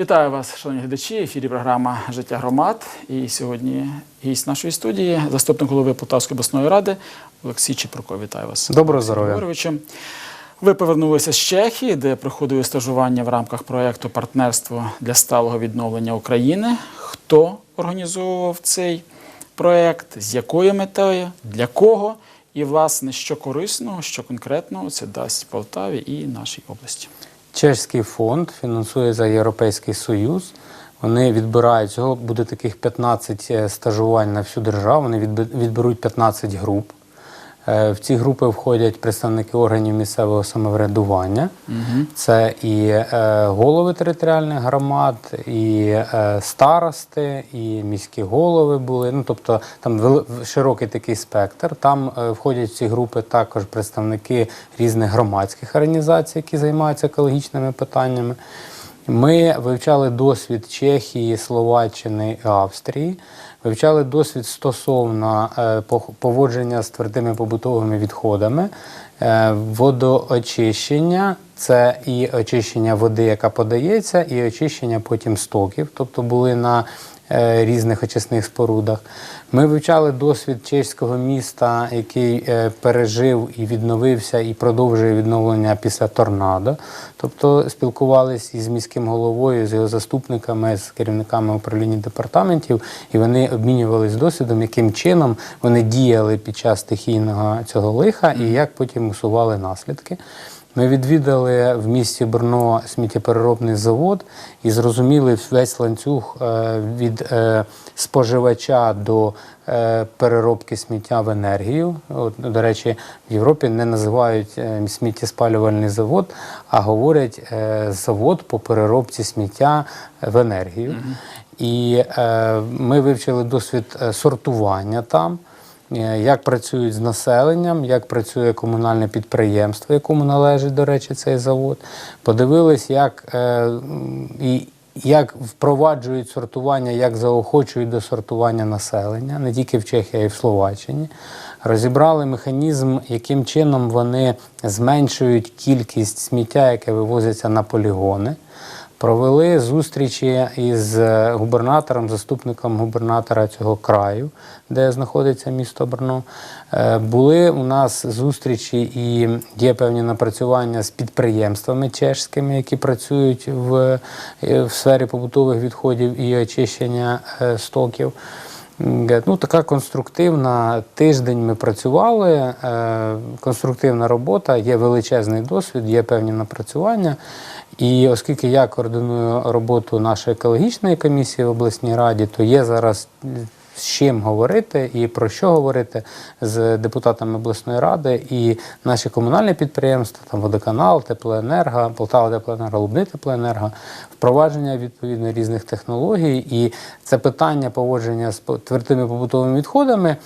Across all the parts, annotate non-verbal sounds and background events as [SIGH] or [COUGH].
Вітаю вас, шановні глядачі. В ефірі програма Життя громад. І сьогодні гість нашої студії, заступник голови Полтавської обласної ради Олексій Чепурко. Вітаю вас. Доброго здоров'я. Ви повернулися з Чехії, де проходили стажування в рамках проєкту Партнерство для сталого відновлення України. Хто організовував цей проєкт, з якою метою, для кого? І, власне, що корисного, що конкретного це дасть Полтаві і нашій області. Чеський фонд фінансує за Європейський Союз. Вони відбирають цього, буде таких 15 стажувань на всю державу. Вони відб- відберуть 15 груп. Е, В ці групи входять представники органів місцевого самоврядування. Це і е, голови територіальних громад, і е, старости, і міські голови були. Ну тобто там широкий такий спектр. Там входять в ці групи також представники різних громадських організацій, які займаються екологічними питаннями. Ми вивчали досвід Чехії, Словаччини і Австрії. Вивчали досвід стосовно е, поводження з твердими побутовими відходами, е, водоочищення це і очищення води, яка подається, і очищення потім стоків, тобто були на е, різних очисних спорудах. Ми вивчали досвід чеського міста, який е, пережив і відновився, і продовжує відновлення після торнадо. Тобто спілкувалися із міським головою, з його заступниками, з керівниками управління департаментів, і вони обмінювалися досвідом, яким чином вони діяли під час стихійного цього лиха і як потім усували наслідки. Ми відвідали в місті Брно сміттєпереробний завод і зрозуміли весь ланцюг е, від е, споживача до е, переробки сміття в енергію. От, до речі, в Європі не називають сміттєспалювальний завод, а говорять завод по переробці сміття в енергію. І е, ми вивчили досвід сортування там. Е, Як працюють з населенням, як працює комунальне підприємство, якому належить, до речі, цей завод. Подивились, як, е, і, як впроваджують сортування, як заохочують до сортування населення, не тільки в Чехії, а й в Словаччині. Розібрали механізм, яким чином вони зменшують кількість сміття, яке вивозиться на полігони. Провели зустрічі із е, губернатором, заступником губернатора цього краю, де знаходиться місто Брно. Е, Були у нас зустрічі і є певні напрацювання з підприємствами чешськими, які працюють в, е, в сфері побутових відходів і очищення стоків. Ну, така конструктивна тиждень ми працювали. Е, конструктивна робота, є величезний досвід, є певні напрацювання. І оскільки я координую роботу нашої екологічної комісії в обласній раді, то є зараз з чим говорити і про що говорити з депутатами обласної ради і наші комунальні підприємства, там водоканал, теплоенерго, Полтава теплоенерго, Лубни теплоенерго, впровадження відповідно різних технологій. І це питання поводження з твердими побутовими відходами.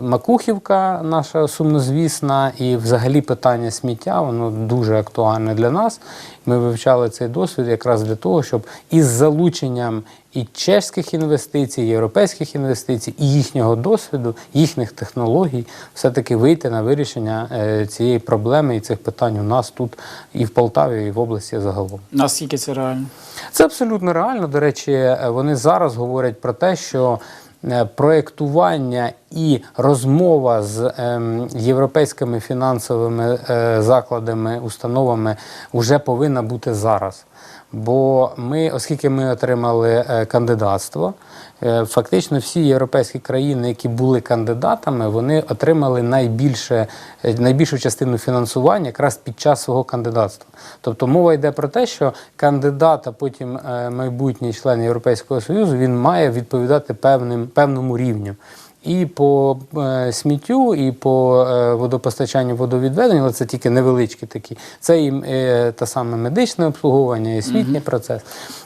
Макухівка наша сумнозвісна, і взагалі питання сміття, воно дуже актуальне для нас. Ми вивчали цей досвід якраз для того, щоб із залученням і чеських інвестицій, і європейських інвестицій, і їхнього досвіду, їхніх технологій, все-таки вийти на вирішення е, цієї проблеми і цих питань у нас тут і в Полтаві, і в області загалом. Наскільки це реально? Це абсолютно реально. До речі, е, вони зараз говорять про те, що е, проєктування і розмова з ем, європейськими фінансовими закладами, установами вже повинна бути зараз. Бо ми, оскільки ми отримали е, кандидатство, е, фактично всі європейські країни, які були кандидатами, вони отримали найбільше, е, найбільшу частину фінансування якраз під час свого кандидатства. Тобто мова йде про те, що кандидат, а потім майбутній член Європейського Союзу, він має відповідати певним, певному рівню. І по е, сміттю, і по е, водопостачанню, водовідведенню, але це тільки невеличкі такі. Це і е, те саме медичне обслуговування, і освітній процес.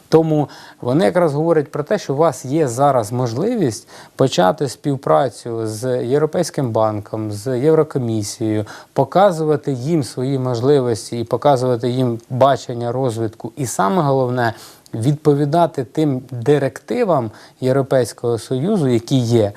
Тому вони якраз говорять про те, що у вас є зараз можливість почати співпрацю з Європейським банком, з Єврокомісією, показувати їм свої можливості і показувати їм бачення розвитку. І саме головне відповідати тим директивам Європейського Союзу, які є.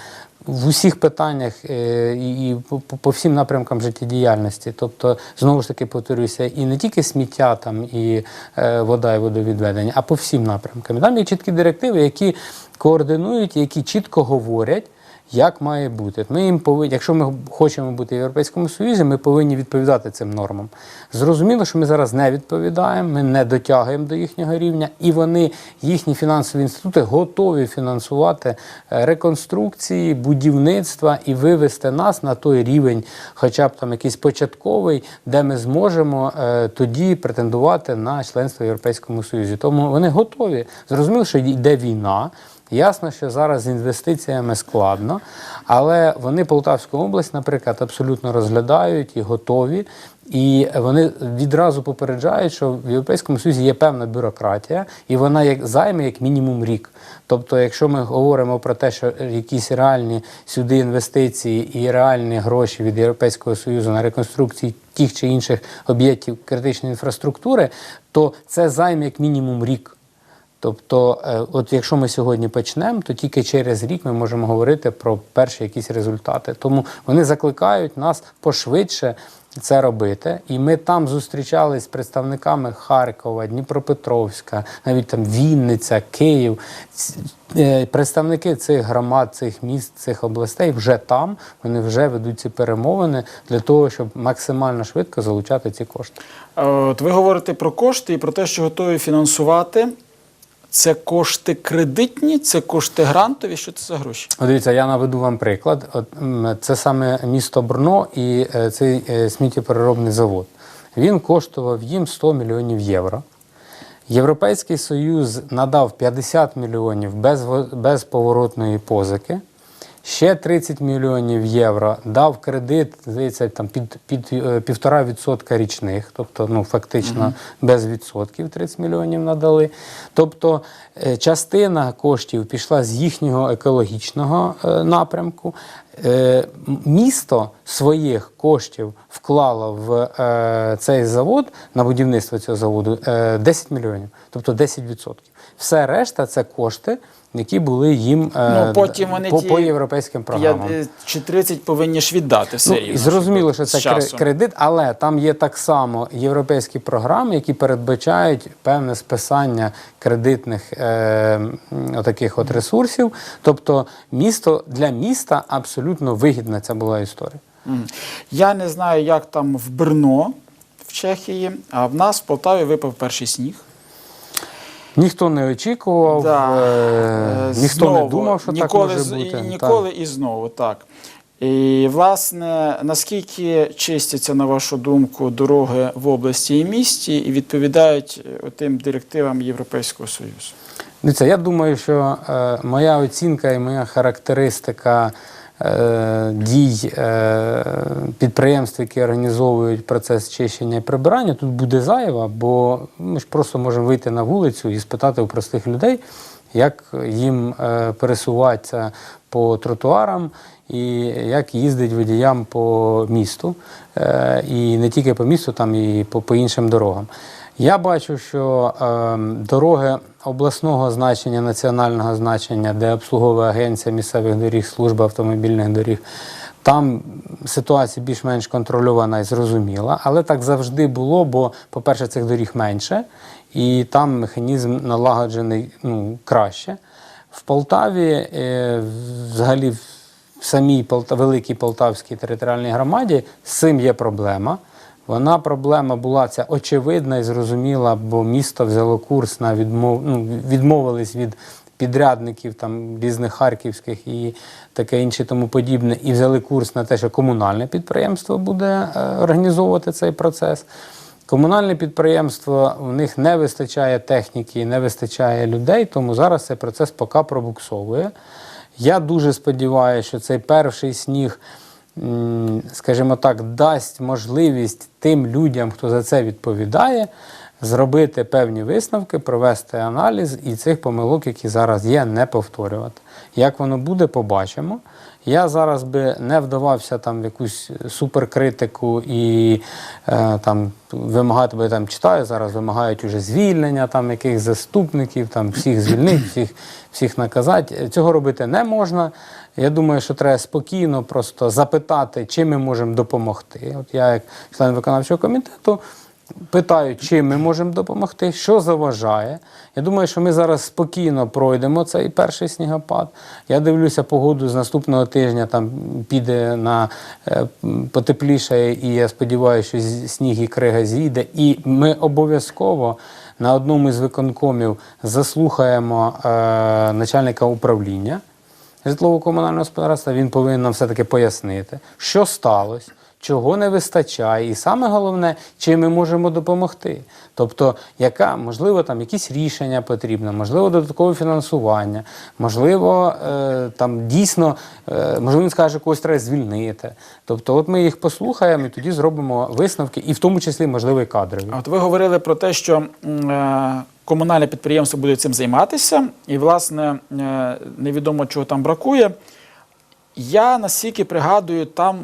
В усіх питаннях е, і, по всім напрямкам життєдіяльності. Тобто, знову ж таки повторюся, і не тільки сміття там і е, вода і водовідведення, а по всім напрямкам. Там є чіткі директиви, які координують, які чітко говорять. Як має бути? Ми їм повинні, якщо ми хочемо бути в Європейському Союзі, ми повинні відповідати цим нормам. Зрозуміло, що ми зараз не відповідаємо, ми не дотягуємо до їхнього рівня, і вони, їхні фінансові інститути, готові фінансувати е, реконструкції, будівництва і вивести нас на той рівень, хоча б там якийсь початковий, де ми зможемо е, тоді претендувати на членство в Європейському Союзі. Тому вони готові. Зрозуміло, що йде війна. Ясно, що зараз з інвестиціями складно, але вони Полтавську область, наприклад, абсолютно розглядають і готові. І вони відразу попереджають, що в Європейському Союзі є певна бюрократія, і вона як займе як мінімум рік. Тобто, якщо ми говоримо про те, що якісь реальні сюди інвестиції і реальні гроші від Європейського Союзу на реконструкції тих чи інших об'єктів критичної інфраструктури, то це займе як мінімум рік. Тобто, е, от якщо ми сьогодні почнемо, то тільки через рік ми можемо говорити про перші якісь результати. Тому вони закликають нас пошвидше це робити. І ми там зустрічались з представниками Харкова, Дніпропетровська, навіть там Вінниця, Київ. Е, Представники цих громад, цих міст, цих областей вже там. Вони вже ведуть ці перемовини для того, щоб максимально швидко залучати ці кошти. Е, От ви говорите про кошти і про те, що готові фінансувати. Це кошти кредитні, це кошти грантові. Що це за гроші? Дивіться, я наведу вам приклад. От, це саме місто Брно і е, цей е, сміттєпереробний завод. Він коштував їм 100 мільйонів євро. Європейський Союз надав 50 мільйонів без, безповоротної позики. Ще 30 мільйонів євро дав кредит, здається, там під, під е, півтора відсотка річних, тобто ну, фактично без відсотків 30 мільйонів надали. Тобто е, частина коштів пішла з їхнього екологічного е, напрямку. Е, Місто своїх коштів вклало в е, цей завод на будівництво цього заводу е, 10 мільйонів, тобто 10%. Все решта це кошти, які були їм е, Ну, потім вони по, ті по європейським програмам. Я, е, чи 30 повинні ж віддати все Ну, рівно. зрозуміло, що це часом. кредит, але там є так само європейські програми, які передбачають певне списання кредитних е, отаких от ресурсів. Тобто, місто для міста абсолютно вигідна ця була історія. Я не знаю, як там в Брно в Чехії, а в нас в Полтаві випав перший сніг. Ніхто не очікував, Да. е, Е, ніхто не думав, що ніколи, так може бути. І, ніколи і знову, так. І, власне, наскільки чистяться, на вашу думку, дороги в області і місті і відповідають е, тим директивам Європейського Союзу? Дивіться, я думаю, що е, моя оцінка і моя характеристика дій е, підприємств, які організовують процес чищення і прибирання, тут буде зайва, бо ми ж просто можемо вийти на вулицю і спитати у простих людей, як їм е, пересуватися по тротуарам і як їздить водіям по місту. Е, і не тільки по місту, там і по, по іншим дорогам. Я бачу, що е, дороги обласного значення, національного значення, де обслуговує агенція місцевих доріг, служба автомобільних доріг, там ситуація більш-менш контрольована і зрозуміла, але так завжди було, бо, по-перше, цих доріг менше, і там механізм налагоджений ну, краще. В Полтаві, е, взагалі, в самій Полта- великій Полтавській територіальній громаді з цим є проблема. Вона проблема була ця очевидна і зрозуміла, бо місто взяло курс на відмов, ну, відмовились від підрядників там різних харківських і таке інше тому подібне, і взяли курс на те, що комунальне підприємство буде е, організовувати цей процес. Комунальне підприємство, в них не вистачає техніки, не вистачає людей, тому зараз цей процес поки пробуксовує. Я дуже сподіваюся, що цей перший сніг, скажімо так, дасть можливість тим людям, хто за це відповідає, зробити певні висновки, провести аналіз і цих помилок, які зараз є, не повторювати. Як воно буде, побачимо. Я зараз би не вдавався там в якусь суперкритику і е, там вимагати, я там читаю, зараз вимагають уже звільнення там яких заступників, там всіх звільнити, всіх, всіх наказати. Цього робити не можна. Я думаю, що треба спокійно просто запитати, чим ми можемо допомогти. От я, як член виконавчого комітету, питаю, чим ми можемо допомогти, що заважає. Я думаю, що ми зараз спокійно пройдемо цей перший снігопад. Я дивлюся погоду з наступного тижня, там піде на е, потепліше, і я сподіваюся, що сніг і крига зійде. І ми обов'язково на одному із виконкомів заслухаємо е, начальника управління житлово-комунального господарства, він повинен нам все-таки пояснити, що сталося, чого не вистачає, і саме головне, чим ми можемо допомогти. Тобто, яка, можливо, там якісь рішення потрібно, можливо, додаткове фінансування, можливо, е, там дійсно, е, можливо, він скаже, когось треба звільнити. Тобто, от ми їх послухаємо і тоді зробимо висновки, і в тому числі, можливо, кадрові. От ви говорили про те, що е, комунальне підприємство буде цим займатися, і, власне, невідомо чого там бракує. Я наскільки пригадую, там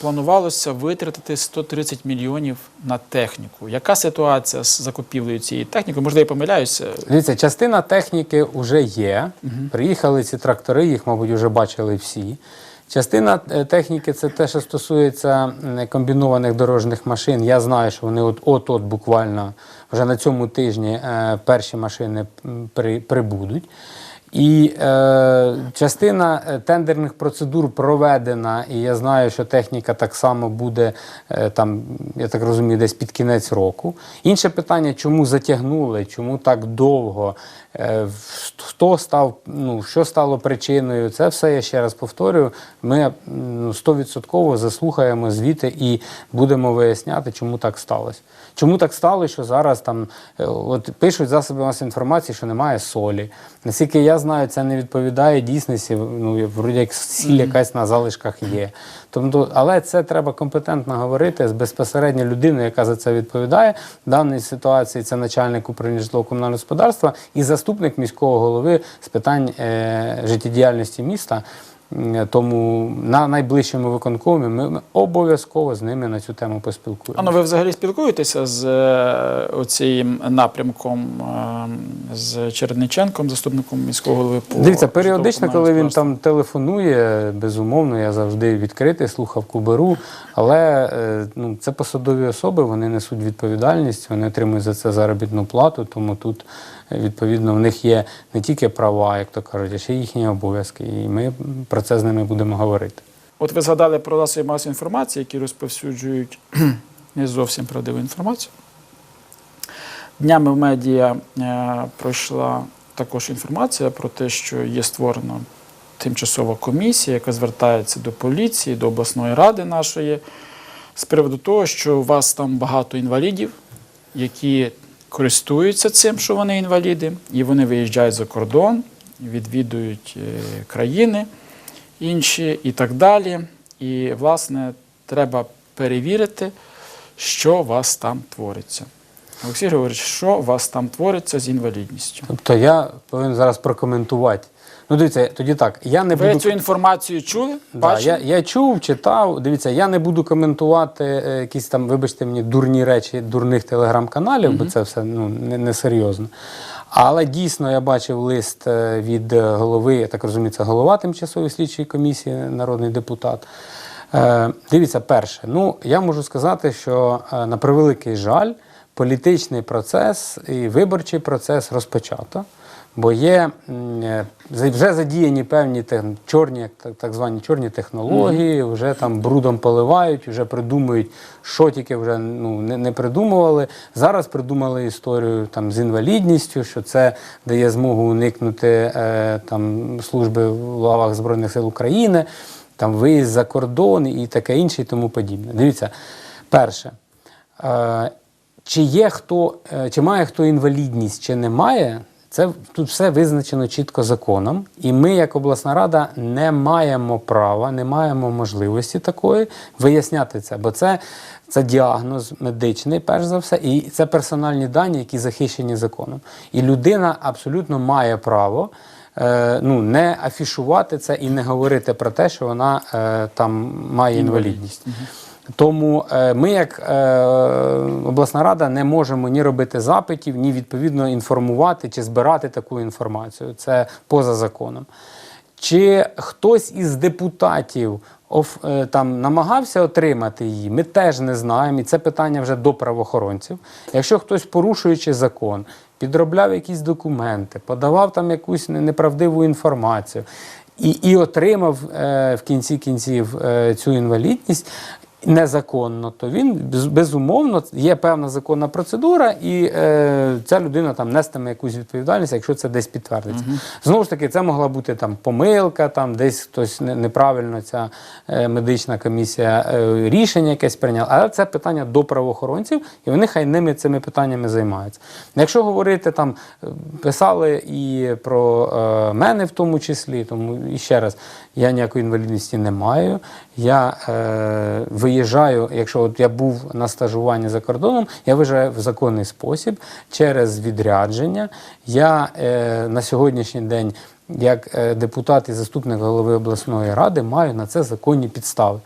планувалося витратити 130 мільйонів на техніку. Яка ситуація з закупівлею цієї техніки? Можливо, я помиляюся. Дивіться, частина техніки вже є. Приїхали ці трактори, їх, мабуть, вже бачили всі. Частина е, техніки це те, що стосується комбінованих дорожніх машин. Я знаю, що вони от от, от буквально вже на цьому тижні е, перші машини прибудуть. І е, частина е, тендерних процедур проведена, і я знаю, що техніка так само буде е, там, я так розумію, десь під кінець року. Інше питання, чому затягнули, чому так довго, е, хто став, ну, що стало причиною, це все я ще раз повторюю. Ми ну, заслухаємо звіти і будемо виясняти, чому так сталося. Чому так сталося, що зараз там е, от пишуть засоби масової інформації, що немає солі. Наскільки я знаю, це не відповідає дійсності. Ну вроді як сіль якась на залишках є. Тобто, але це треба компетентно говорити з безпосередньо людиною, яка за це відповідає. В даній ситуації це начальник управління житлово-комунального господарства і заступник міського голови з питань е, життєдіяльності міста. М, Тому на найближчому виконкомі ми обов'язково з ними на цю тему поспілкуємося. Ану, ви взагалі спілкуєтеся з е, оцим напрямком е, з Черниченком, заступником міського голови по Дивіться, періодично, коли він там телефонує, безумовно, я завжди відкритий, слухавку беру. Але е, ну, це посадові особи, вони несуть відповідальність, вони отримують за це заробітну плату, тому тут, е, відповідно, в них є не тільки права, як то кажуть, а ще їхні обов'язки. І ми про це з ними будемо говорити. От ви згадали про засоби масової інформації, які розповсюджують [CLEARS THROAT] не зовсім правдиву інформацію. Днями в медіа е, пройшла також інформація про те, що є створена тимчасова комісія, яка звертається до поліції, до обласної ради нашої, з приводу того, що у вас там багато інвалідів, які користуються цим, що вони інваліди, і вони виїжджають за кордон, відвідують е, країни інші і так далі. І, власне, треба перевірити, що у вас там твориться. Олексій говорить, що у вас там твориться з інвалідністю? Тобто я повинен зараз прокоментувати. Ну, дивіться, тоді так, я не Ви буду. цю інформацію чули? Да, я, я чув, читав. Дивіться, я не буду коментувати е, якісь там, вибачте мені, дурні речі дурних телеграм-каналів, бо це все ну, не, не серйозно. Але дійсно я бачив лист е, від голови, я так розумію, це голова тимчасової слідчої комісії, народний депутат. Е, дивіться, перше, ну я можу сказати, що е, на превеликий жаль, політичний процес і виборчий процес розпочато. Бо є е, вже задіяні певні тех- чорні, так, звані чорні технології, вже там брудом поливають, вже придумують, що тільки вже ну, не, не придумували. Зараз придумали історію там, з інвалідністю, що це дає змогу уникнути е, там, служби в лавах Збройних сил України, там, виїзд за кордон і таке інше, і тому подібне. Дивіться, перше. Е, чи є хто, чи має хто інвалідність, чи не має, це тут все визначено чітко законом. І ми, як обласна рада, не маємо права, не маємо можливості такої виясняти це, бо це, це діагноз медичний, перш за все, і це персональні дані, які захищені законом. І людина абсолютно має право е, ну, не афішувати це і не говорити про те, що вона е, там має інвалідність. Тому е, ми, як е, обласна рада, не можемо ні робити запитів, ні відповідно інформувати чи збирати таку інформацію. Це поза законом. Чи хтось із депутатів е, там намагався отримати її, ми теж не знаємо, і це питання вже до правоохоронців. Якщо хтось, порушуючи закон, підробляв якісь документи, подавав там якусь неправдиву інформацію і, і отримав е, в кінці кінців е, цю інвалідність. Незаконно, то він безумовно є певна законна процедура, і е, ця людина там нестиме якусь відповідальність, якщо це десь підтвердиться. Знову ж таки, це могла бути там помилка, там десь хтось неправильно ця е, медична комісія е, рішення якесь прийняла. Але це питання до правоохоронців, і вони хай ними цими питаннями займаються. Якщо говорити там, е, писали і про е, мене в тому числі, тому і ще раз, я ніякої інвалідності не маю. Я е, виїжджаю, якщо от я був на стажуванні за кордоном, я виїжджаю в законний спосіб через відрядження. Я е, на сьогоднішній день, як е, депутат і заступник голови обласної ради, маю на це законні підстави.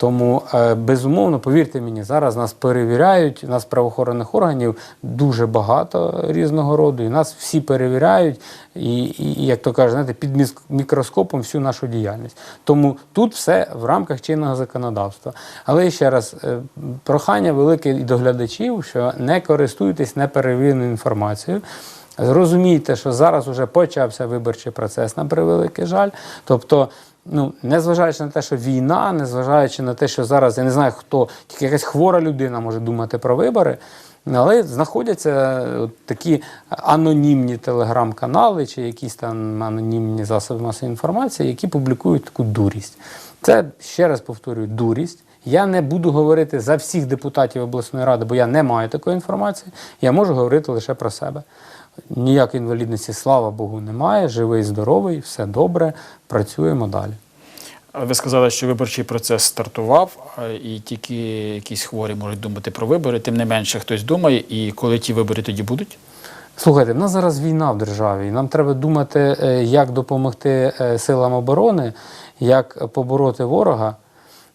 Тому, е, безумовно, повірте мені, зараз нас перевіряють, нас правоохоронних органів дуже багато різного роду, і нас всі перевіряють, і, і, як то кажуть, знаєте, під мікроскопом всю нашу діяльність. Тому тут все в рамках чинного законодавства. Але ще раз, е, прохання велике і до глядачів, що не користуйтесь неперевіреною інформацією. Зрозумійте, що зараз вже почався виборчий процес, на превеликий жаль. Тобто, ну, незважаючи на те, що війна, незважаючи на те, що зараз я не знаю, хто, тільки якась хвора людина може думати про вибори. Але знаходяться от такі анонімні телеграм-канали чи якісь там анонімні засоби масової інформації, які публікують таку дурість. Це ще раз повторюю, дурість. Я не буду говорити за всіх депутатів обласної ради, бо я не маю такої інформації. Я можу говорити лише про себе. Ніякої інвалідності, слава Богу, немає. Живий, здоровий, все добре, працюємо далі. Ви сказали, що виборчий процес стартував, і тільки якісь хворі можуть думати про вибори. Тим не менше, хтось думає, і коли ті вибори тоді будуть? Слухайте, в нас зараз війна в державі. і Нам треба думати, е, як допомогти е, силам оборони, як побороти ворога.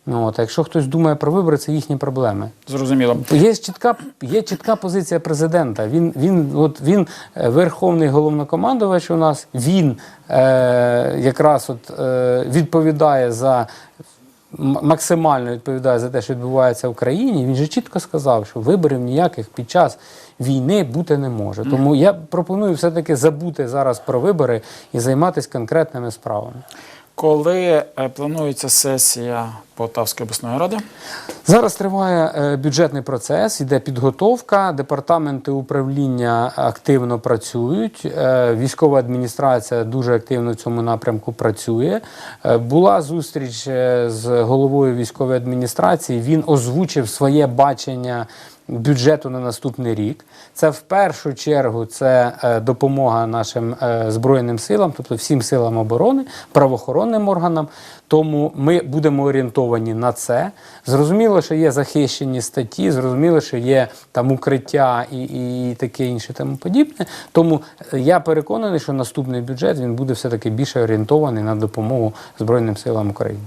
Ну, от, а якщо хтось думає про вибори, це їхні проблеми. Зрозуміло. Є чітка, є чітка позиція президента. Він, він, от, він е, верховний головнокомандувач у нас, він е, якраз от, е, відповідає за. Максимально відповідає за те, що відбувається в країні. Він же чітко сказав, що виборів ніяких під час війни бути не може. Тому я пропоную все-таки забути зараз про вибори і займатися конкретними справами. Коли е, планується сесія Полтавської обласної ради? Зараз триває е, бюджетний процес, іде підготовка. Департаменти управління активно працюють. е, Військова адміністрація дуже активно в цьому напрямку працює. Була зустріч з головою військової адміністрації. Він озвучив своє бачення. Бюджету на наступний рік це в першу чергу це е, допомога нашим е, збройним силам, тобто всім силам оборони, правоохоронним органам. Тому ми будемо орієнтовані на це. Зрозуміло, що є захищені статті, зрозуміло, що є там укриття і, і таке інше, тому подібне. Тому е, я переконаний, що наступний бюджет він буде все таки більше орієнтований на допомогу Збройним силам України.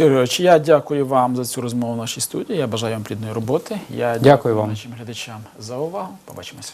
Олексій я дякую вам за цю розмову в нашій студії. Я бажаю вам плідної роботи. Я Дякую вам. нашим глядачам за увагу. Побачимося.